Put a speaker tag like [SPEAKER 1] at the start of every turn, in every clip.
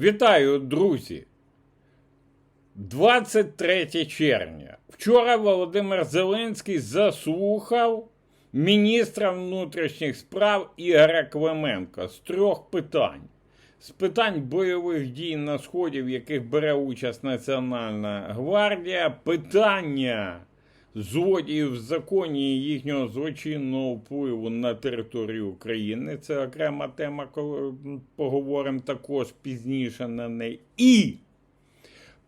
[SPEAKER 1] Вітаю, друзі! 23 червня. Вчора Володимир Зеленський заслухав міністра внутрішніх справ Ігоря Клименка з трьох питань. З питань бойових дій на Сході, в яких бере участь Національна гвардія, питання злодіїв в законі і їхнього злочинного впливу на територію України. Це окрема тема, коли поговоримо також пізніше на неї. І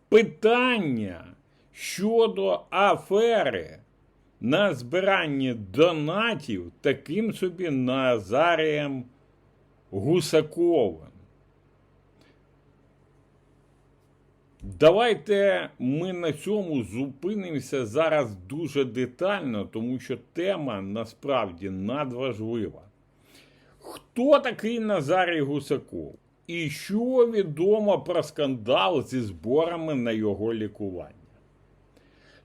[SPEAKER 1] питання щодо афери на збиранні донатів таким собі Назарієм Гусаковим. Давайте ми на цьому зупинимося зараз дуже детально, тому що тема насправді надважлива. Хто такий Назарій Гусаков? І що відомо про скандал зі зборами на його лікування?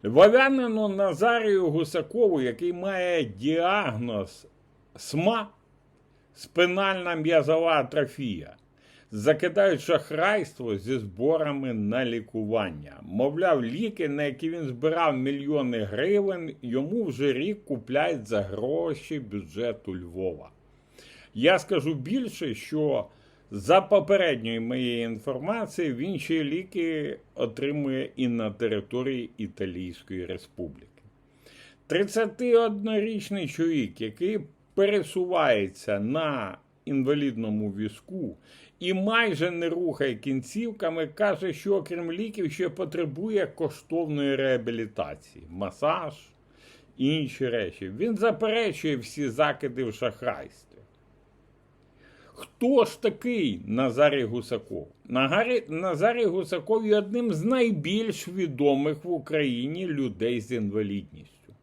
[SPEAKER 1] Львов'янину Назарію Гусакову, який має діагноз СМА, спинальна м'язова атрофія, закидають шахрайство зі зборами на лікування. Мовляв, ліки, на які він збирав мільйони гривень, йому вже рік купляють за гроші бюджету Львова. Я скажу більше, що за попередньою моєю інформацією, він ще ліки отримує і на території Італійської Республіки. 31-річний чоловік, який пересувається на інвалідному візку і майже не рухає кінцівками, каже, що окрім ліків ще потребує коштовної реабілітації, масаж, і інші речі. Він заперечує всі закиди в шахрайстві. Хто ж такий Назарій Гусаков? Назарій Гусаков є одним з найбільш відомих в Україні людей з інвалідністю.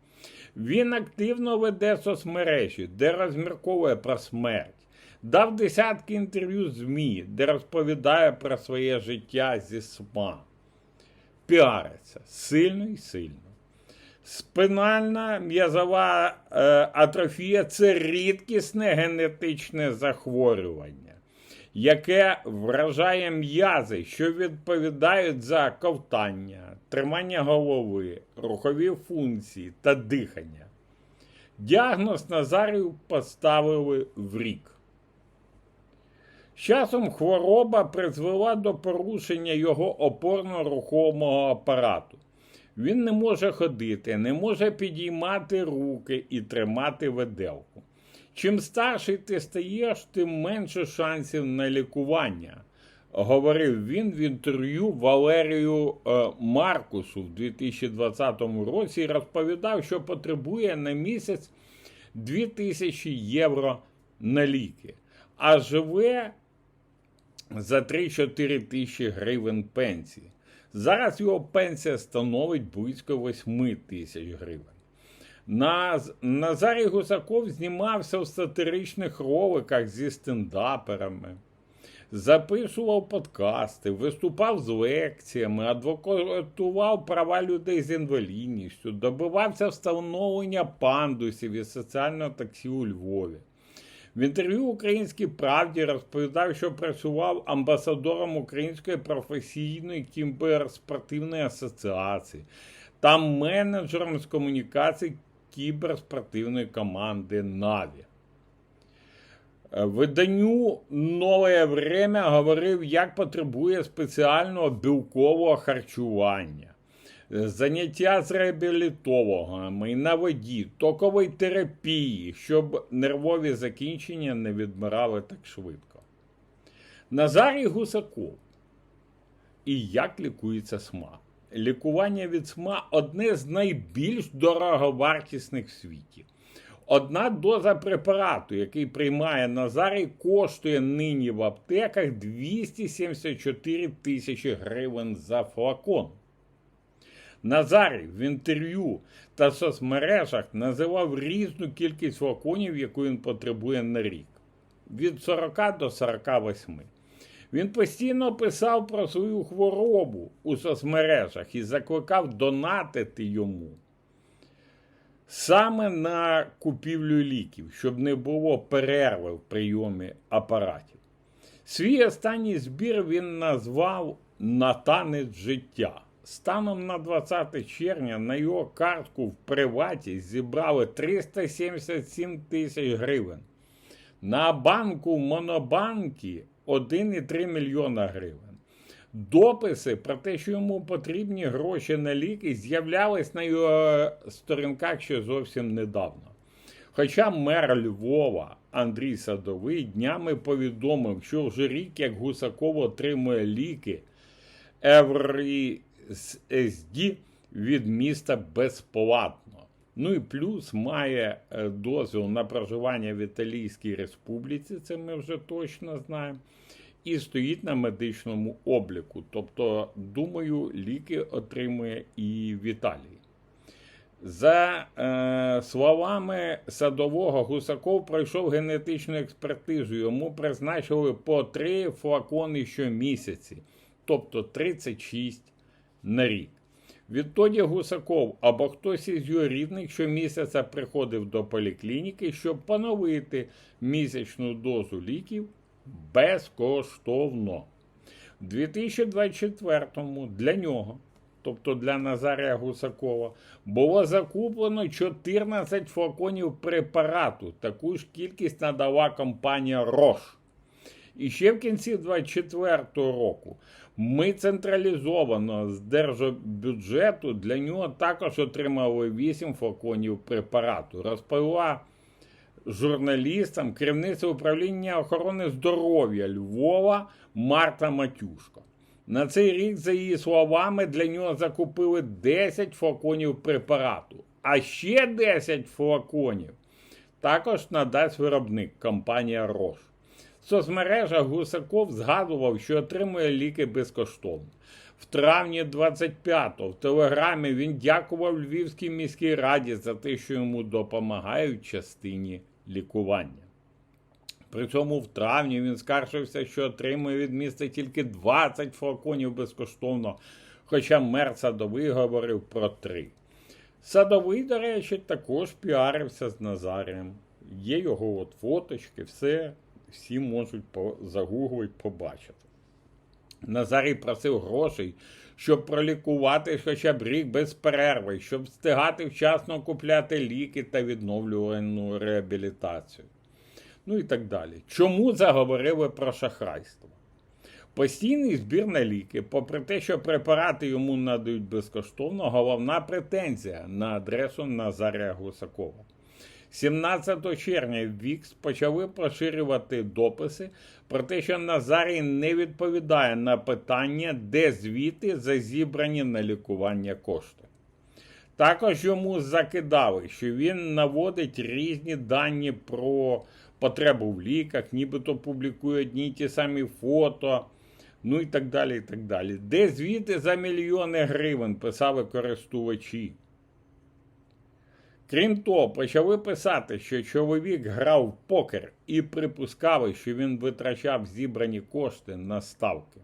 [SPEAKER 1] Він активно веде соцмережі, де розмірковує про смерть. Дав десятки інтерв'ю ЗМІ, де розповідає про своє життя зі СМА. Піариться сильно і сильно. Спинальна м'язова е, атрофія це рідкісне генетичне захворювання, яке вражає м'язи, що відповідають за ковтання, тримання голови, рухові функції та дихання. Діагноз Назарію поставили в рік. З часом хвороба призвела до порушення його опорно-рухомого апарату. Він не може ходити, не може підіймати руки і тримати виделку. Чим старший ти стаєш, тим менше шансів на лікування, говорив він в інтерв'ю Валерію е, Маркусу в 2020 році і розповідав, що потребує на місяць 2000 євро на ліки, а живе за 3-4 тисячі гривень пенсії. Зараз його пенсія становить близько 8 тисяч гривень. Наз... Назарій Гусаков знімався в сатиричних роликах зі стендаперами, записував подкасти, виступав з лекціями, адвокатував права людей з інвалідністю, добивався встановлення пандусів і соціального таксі у Львові. В інтерв'ю Українській правді розповідав, що працював амбасадором Української професійної кіберспортивної асоціації та менеджером з комунікацій кіберспортивної команди Наві. Е, Виданню Нове Время говорив, як потребує спеціального білкового харчування, заняття з реабілітологами на воді, токової терапії, щоб нервові закінчення не відмирали так швидко. Назарій Гусаков. І як лікується СМА? Лікування від СМА одне з найбільш дороговартісних в світі. Одна доза препарату, який приймає Назарій, коштує нині в аптеках 274 тисячі гривень за флакон. Назарій в інтерв'ю та соцмережах називав різну кількість флаконів, яку він потребує на рік від 40 до 48. Він постійно писав про свою хворобу у соцмережах і закликав донатити йому саме на купівлю ліків, щоб не було перерви в прийомі апаратів. Свій останній збір він назвав на танець життя. Станом на 20 червня на його картку в приваті зібрали 377 тисяч гривень. На банку в Монобанкі 1,3 мільйона гривень. Дописи про те, що йому потрібні гроші на ліки, з'являлись на його сторінках ще зовсім недавно. Хоча мер Львова Андрій Садовий днями повідомив, що вже рік як Гусаков отримує ліки Еврісді від міста безплатно. Ну і плюс має е, дозвіл на проживання в Італійській республіці, це ми вже точно знаємо, і стоїть на медичному обліку. Тобто, думаю, ліки отримує і в Італії. За е, словами садового, Гусаков пройшов генетичну експертизу. Йому призначили по три флакони щомісяці, тобто 36 на рік. Відтоді Гусаков або хтось із його рідних щомісяця приходив до поліклініки, щоб поновити місячну дозу ліків безкоштовно. У 2024-му для нього тобто для Назарія Гусакова, було закуплено 14 флаконів препарату. Таку ж кількість надала компанія Рош. І ще в кінці 2024 року ми централізовано з держбюджету для нього також отримали 8 флаконів препарату. Розповіла журналістам керівниця управління охорони здоров'я Львова Марта Матюшко. На цей рік, за її словами, для нього закупили 10 флаконів препарату, а ще 10 флаконів також надасть виробник компанія Рош. Соцмережах Гусаков згадував, що отримує ліки безкоштовно. В травні 25-го в телеграмі він дякував Львівській міській раді за те, що йому допомагають частині лікування. При цьому в травні він скаржився, що отримує від міста тільки 20 флаконів безкоштовно, хоча мер садовий говорив про три. Садовий, до речі, також піарився з Назарієм. Є його от фоточки, все, всі можуть загуглити, побачити. Назарій просив грошей, щоб пролікувати хоча б рік без перерви, щоб встигати вчасно купляти ліки та відновлювану реабілітацію ну і так далі. Чому заговорили про шахрайство? Постійний збір на ліки, попри те, що препарати йому надають безкоштовно, головна претензія на адресу Назарія Гусакова. 17 червня Вікс почали поширювати дописи про те, що Назарій не відповідає на питання, де звіти за зібрані на лікування кошти. Також йому закидали, що він наводить різні дані про потребу в ліках, нібито публікує одні й ті самі фото, ну і так далі. і так далі. Де звіти за мільйони гривень писали користувачі. Крім того, почали писати, що чоловік грав в покер і припускали, що він витрачав зібрані кошти на ставки.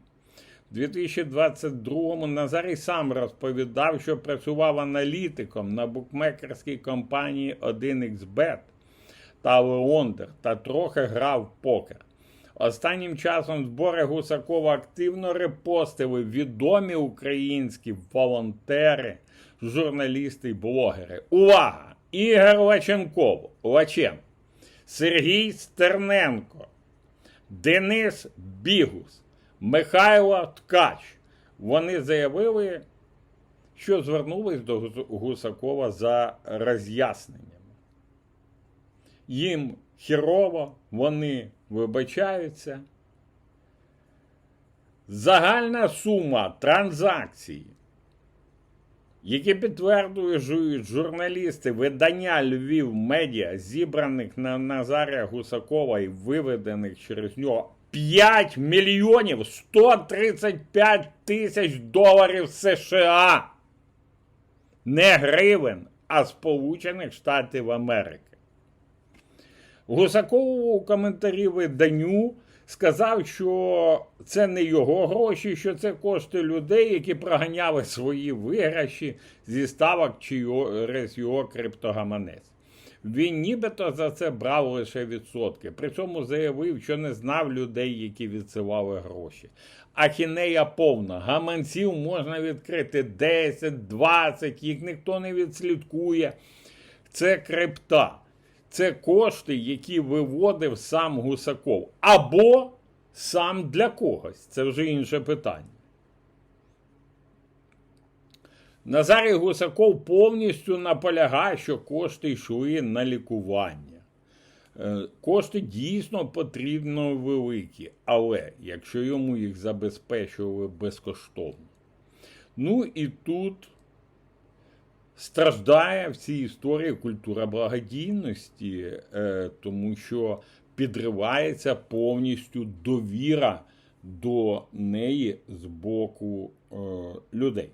[SPEAKER 1] У 2022-му Назарій сам розповідав, що працював аналітиком на букмекерській компанії 1xBet та Леондер та трохи грав в покер. Останнім часом збори Гусакова активно репостили відомі українські волонтери, журналісти і блогери. Увага! Ігор Лаченков, Лачен, Сергій Стерненко, Денис Бігус, Михайло Ткач. Вони заявили, що звернулись до Гусакова за роз'ясненням їм хірово, вони вибачаються. Загальна сума транзакцій, які підтверджують журналісти видання Львів Медіа, зібраних на Назаря Гусакова і виведених через нього 5 мільйонів 135 тисяч доларів США. Не гривень, а Сполучених Штатів Америки. Гусаков у коментарі виданню сказав, що це не його гроші, що це кошти людей, які проганяли свої виграші зі ставок через його криптогаманець. Він нібито за це брав лише відсотки. При цьому заявив, що не знав людей, які відсилали гроші. Ахінея повна. Гаманців можна відкрити 10, 20, їх ніхто не відслідкує. Це крипта. Це кошти, які виводив сам Гусаков. Або сам для когось. Це вже інше питання. Назарій Гусаков повністю наполягає, що кошти йшли на лікування. Е, Кошти дійсно потрібно великі, але якщо йому їх забезпечували безкоштовно. Ну і тут страждає в цій історії культура благодійності, е, тому що підривається повністю довіра до неї з боку е, людей.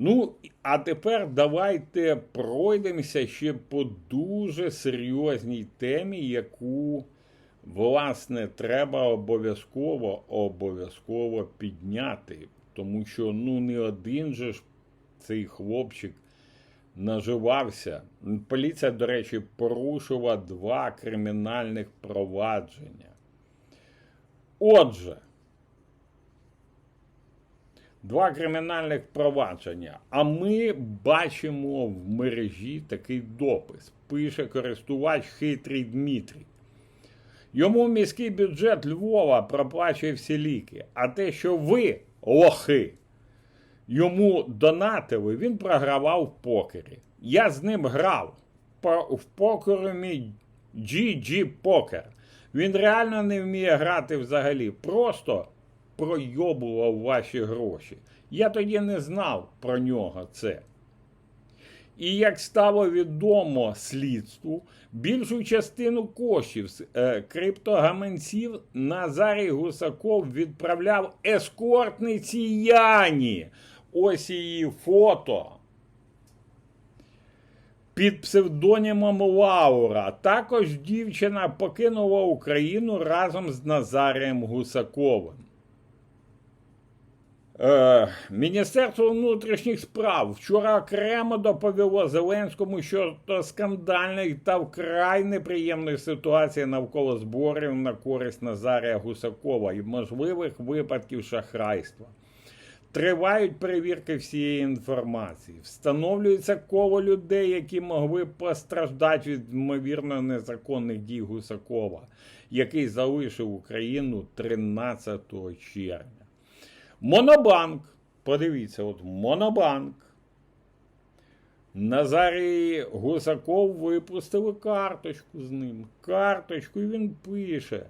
[SPEAKER 1] Ну, а тепер давайте пройдемося ще по дуже серйозній темі, яку, власне, треба обов'язково обов'язково підняти. Тому що ну не один же ж цей хлопчик наживався. Поліція, до речі, порушила два кримінальних провадження. Отже, два кримінальних провадження. А ми бачимо в мережі такий допис. Пише користувач хитрий Дмитрій. Йому міський бюджет Львова проплачує всі ліки. А те, що ви, лохи, йому донатили, він програвав в покері. Я з ним грав в покерумі GG Poker. Він реально не вміє грати взагалі. Просто пройобував ваші гроші. Я тоді не знав про нього це. І як стало відомо слідству, більшу частину коштів з е, криптогаманців Назарій Гусаков відправляв ескортниці Яні. Ось її фото. Під псевдонімом Лаура. Також дівчина покинула Україну разом з Назарієм Гусаковим. Е, Міністерство внутрішніх справ вчора окремо доповіло Зеленському щодо скандальної та вкрай неприємної ситуації навколо зборів на користь Назарія Гусакова і можливих випадків шахрайства. Тривають перевірки всієї інформації. Встановлюється коло людей, які могли постраждати від ймовірно незаконних дій Гусакова, який залишив Україну 13 червня. Монобанк. Подивіться, от Монобанк. Назарій Гусаков випустили карточку з ним. Карточку, і він пише.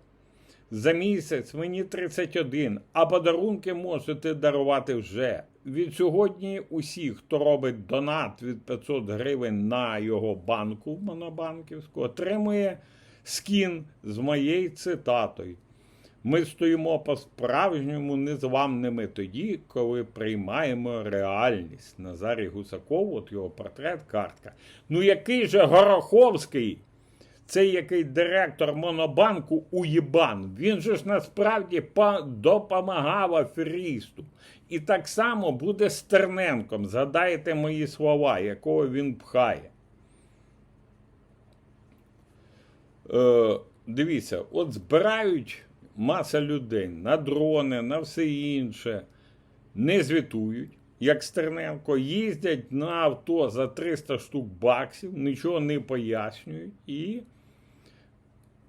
[SPEAKER 1] За місяць мені 31, а подарунки можете дарувати вже. Від сьогодні усі, хто робить донат від 500 гривень на його банку монобанківську, отримує скін з моєю цитатою. Ми стоїмо по-справжньому незламними тоді, коли приймаємо реальність. Назарій Гусаков, от його портрет, картка. Ну який же Гороховський, цей який директор Монобанку уєбан, він же ж насправді допомагав аферісту. І так само буде з Терненком. Згадайте мої слова, якого він пхає. Е, дивіться, от збирають маса людей на дрони, на все інше, не звітують, як Стерненко, їздять на авто за 300 штук баксів, нічого не пояснюють і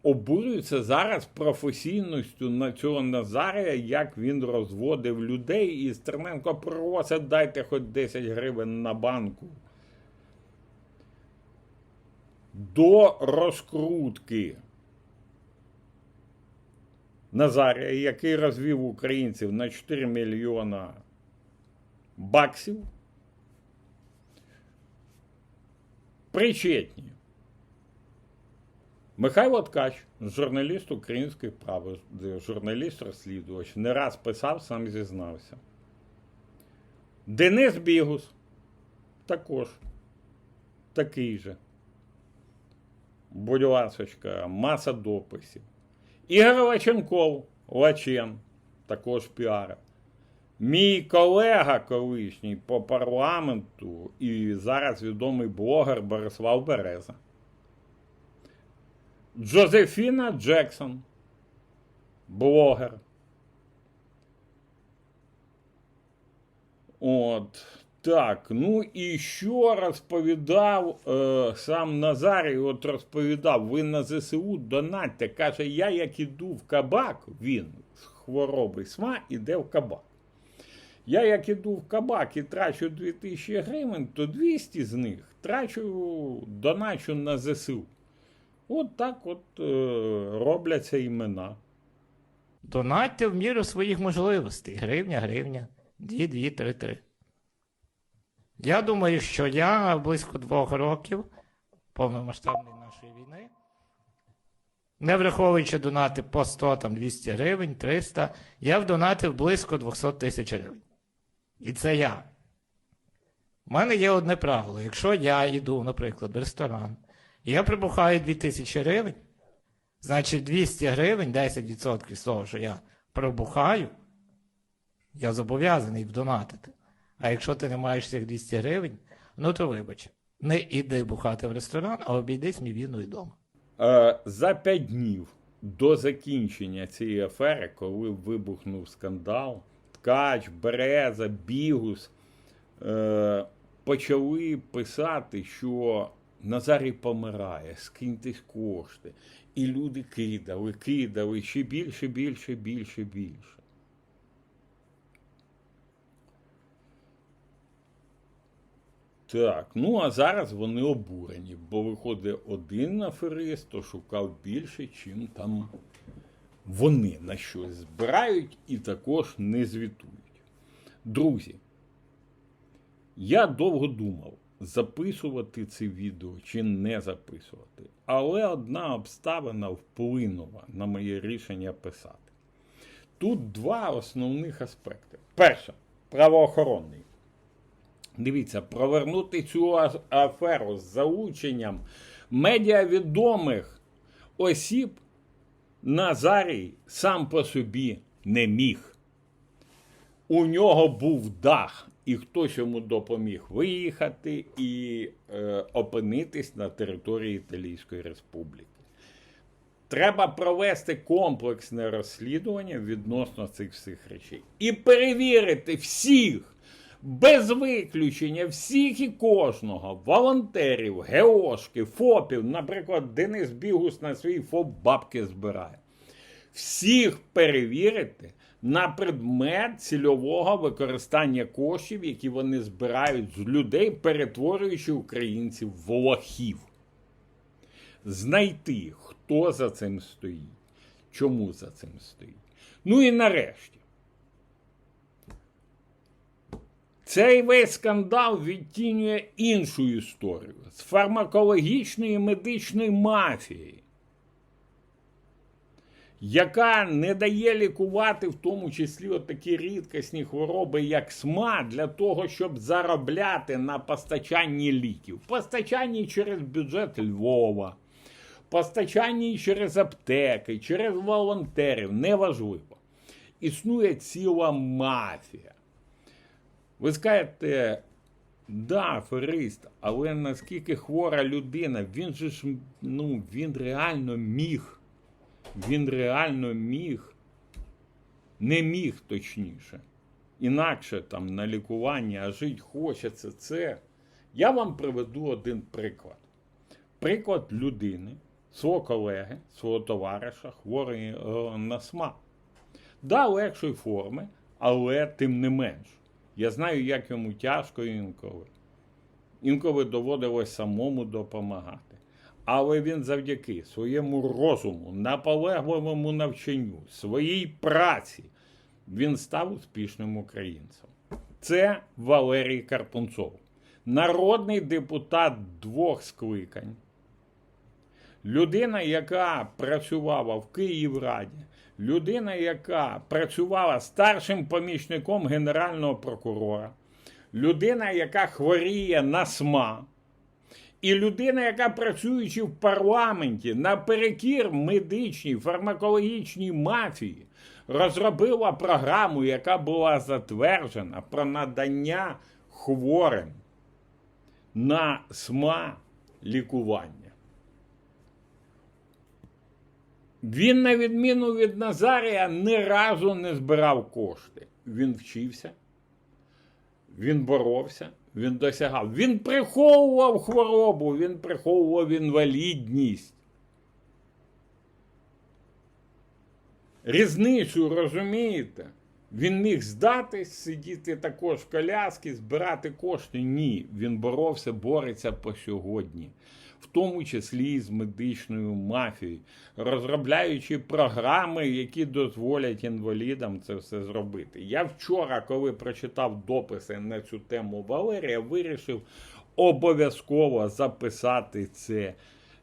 [SPEAKER 1] обурюються зараз професійністю на цього Назарія, як він розводив людей, і Стерненко просить, дайте хоч 10 гривень на банку. До розкрутки Назарія, який розвів українців на 4 мільйона баксів, причетні. Михайло Ткач, журналіст українських прав, журналіст розслідувач, не раз писав, сам зізнався. Денис Бігус також такий же. Будь ласочка, маса дописів. Ігор Лаченков, Лачен, також піарив. Мій колега колишній по парламенту і зараз відомий блогер Борислав Береза. Джозефіна Джексон, блогер. От. Так, ну і що розповідав е, сам Назарій, от розповідав, ви на ЗСУ донатьте. Каже, я як іду в кабак, він з хвороби СМА іде в кабак. Я як іду в кабак і трачу 2000 гривень, то 200 з них трачу, доначу на ЗСУ. От так от е, робляться імена.
[SPEAKER 2] Донатьте в міру своїх можливостей. Гривня, гривня, дві, дві, три, три. Я думаю, що я близько двох років повномасштабної нашої війни, не враховуючи донати по 100, там, 200 гривень, 300, я вдонатив близько 200 тисяч гривень. І це я. У мене є одне правило. Якщо я йду, наприклад, в ресторан, я прибухаю 2000 гривень, Значить, 200 гривень, 10% з того, що я пробухаю, я зобов'язаний вдонатити. А якщо ти не маєш цих 200 гривень, ну то вибач, не іди бухати в ресторан, а обійдись мій війною вдома.
[SPEAKER 1] Е, За п'ять днів до закінчення цієї афери, коли вибухнув скандал, Ткач, Береза, Бігус е, почали писати, що Назарій помирає, скиньтесь кошти. І люди кидали, кидали ще більше, більше, більше, більше. Так, ну а зараз вони обурені, бо виходить один аферист, то шукав більше, чим там вони на щось збирають і також не звітують. Друзі, я довго думав, записувати це відео чи не записувати, але одна обставина вплинула на моє рішення писати. Тут два основних аспекти. Перше, правоохоронний. Дивіться, провернути цю аферу з залученням медіавідомих осіб Назарій сам по собі не міг. У нього був дах, і хтось йому допоміг виїхати і е, опинитись на території Італійської Республіки. Треба провести комплексне розслідування відносно цих всіх речей і перевірити всіх, без виключення, всіх і кожного, волонтерів, геошки, ФОПів, наприклад, Денис Бігус на свій ФОП бабки збирає. Всіх перевірити на предмет цільового використання коштів, які вони збирають з людей, перетворюючи українців в лохів знайти, хто за цим стоїть, чому за цим стоїть. Ну і нарешті. Цей весь скандал відтінює іншу історію з фармакологічної медичної мафії, яка не дає лікувати в тому числі от такі рідкісні хвороби, як СМА, для того, щоб заробляти на постачанні ліків. Постачанні через бюджет Львова, постачанні через аптеки, через волонтерів, неважливо. Існує ціла мафія. Ви скажете, да, аферист, але наскільки хвора людина, він же ж, ну, він реально міг. Він реально міг, не міг точніше. Інакше там на лікування, а жити хочеться це. Я вам приведу один приклад. Приклад людини, свого колеги, свого товариша, хворий е, на СМА. Да, легшої форми, але тим не менш. Я знаю, як йому тяжко інколи. Інколи доводилось самому допомагати. Але він завдяки своєму розуму, наполегливому навчанню, своїй праці, він став успішним українцем. Це Валерій Карпунцов, народний депутат двох скликань. Людина, яка працювала в Київраді, людина, яка працювала старшим помічником Генерального прокурора, людина, яка хворіє на СМА, і людина, яка працюючи в парламенті наперекір медичній фармакологічній мафії, розробила програму, яка була затверджена про надання хворим на СМА лікування. Він, на відміну від Назарія, ні разу не збирав кошти. Він вчився, він боровся, він досягав. Він приховував хворобу, він приховував інвалідність. Різницю розумієте? Він міг здатись, сидіти також в коляскі, збирати кошти. Ні, він боровся, бореться по сьогодні, в тому числі з медичною мафією, розробляючи програми, які дозволять інвалідам це все зробити. Я вчора, коли прочитав дописи на цю тему Валерія, вирішив обов'язково записати це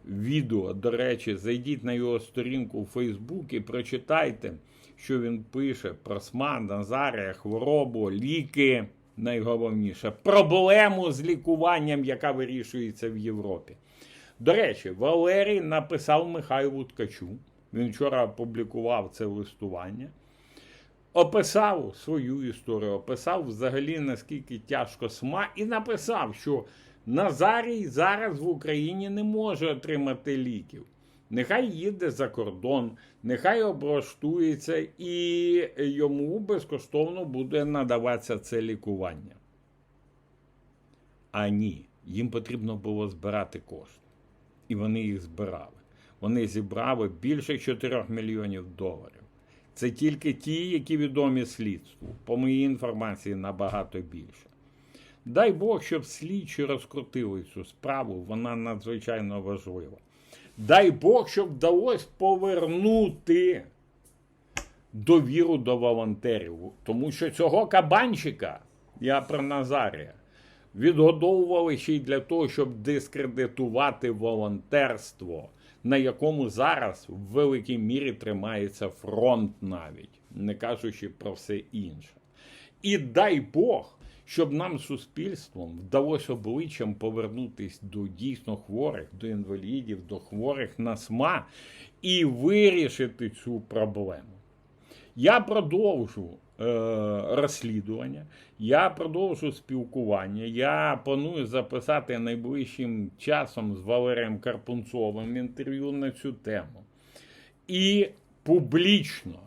[SPEAKER 1] відео. До речі, зайдіть на його сторінку у Фейсбук і прочитайте, що він пише про СМА, Назарія, хворобу, ліки. Найголовніше проблему з лікуванням, яка вирішується в Європі. До речі, Валерій написав Михайлу Ткачу. Він вчора опублікував це листування. Описав свою історію, описав взагалі наскільки тяжко СМА, і написав, що Назарій зараз в Україні не може отримати ліків. Нехай їде за кордон, нехай облаштується і йому безкоштовно буде надаватися це лікування. А ні, їм потрібно було збирати кошти. І вони їх збирали. Вони зібрали більше 4 мільйонів доларів. Це тільки ті, які відомі слідству. По моїй інформації набагато більше. Дай Бог, щоб слідчі розкрутили цю справу, вона надзвичайно важлива. Дай Бог, щоб вдалося повернути довіру до волонтерів. Тому що цього кабанчика, я про Назарія, відгодовували ще й для того, щоб дискредитувати волонтерство, на якому зараз в великій мірі тримається фронт навіть, не кажучи про все інше. І дай Бог, щоб нам суспільством вдалося обличчям повернутися до дійсно хворих, до інвалідів, до хворих на СМА і вирішити цю проблему. Я продовжу розслідування, я продовжу спілкування. Я планую записати найближчим часом з Валерієм Карпунцовим інтерв'ю на цю тему. І публічно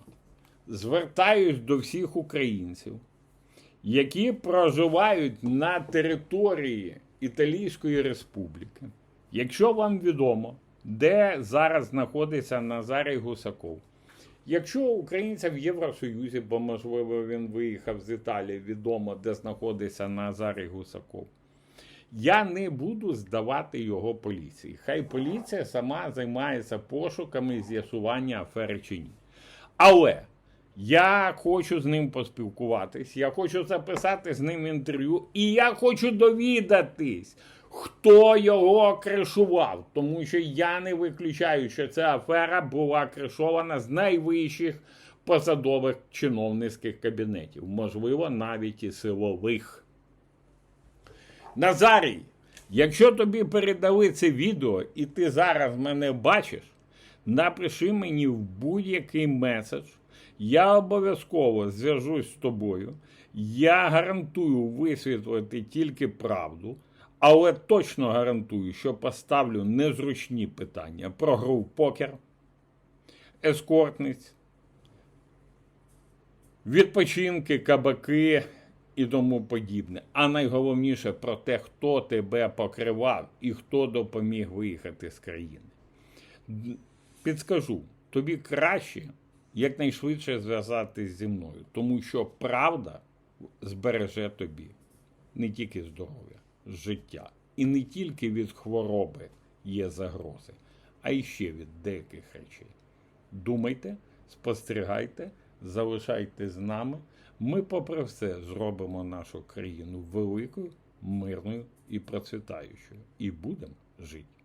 [SPEAKER 1] звертаюсь до всіх українців, які проживають на території Італійської Республіки. Якщо вам відомо, де зараз знаходиться Назарій Гусаков, Якщо українця в Євросоюзі, бо можливо він виїхав з Італії, відомо, де знаходиться Назарій Гусаков, я не буду здавати його поліції. Хай поліція сама займається пошуками з'ясування афери чи ні. Але я хочу з ним поспілкуватись, я хочу записати з ним інтерв'ю, і я хочу довідатись, хто його кришував. Тому що я не виключаю, що ця афера була кришована з найвищих посадових чиновницьких кабінетів, можливо, навіть і силових. Назарій, якщо тобі передали це відео, і ти зараз мене бачиш, напиши мені в будь-який меседж. Я обов'язково зв'яжусь з тобою. Я гарантую висвітлити тільки правду, але точно гарантую, що поставлю незручні питання про гру в покер, ескортниць, відпочинки, кабаки і тому подібне. А найголовніше про те, хто тебе покривав і хто допоміг виїхати з країни. Підскажу, тобі краще якнайшвидше зв'язатись зі мною, тому що правда збереже тобі не тільки здоров'я, життя. І не тільки від хвороби є загрози, а й ще від деяких речей. Думайте, спостерігайте, залишайте з нами. Ми, попри все, зробимо нашу країну великою, мирною і процвітаючою. І будемо жити.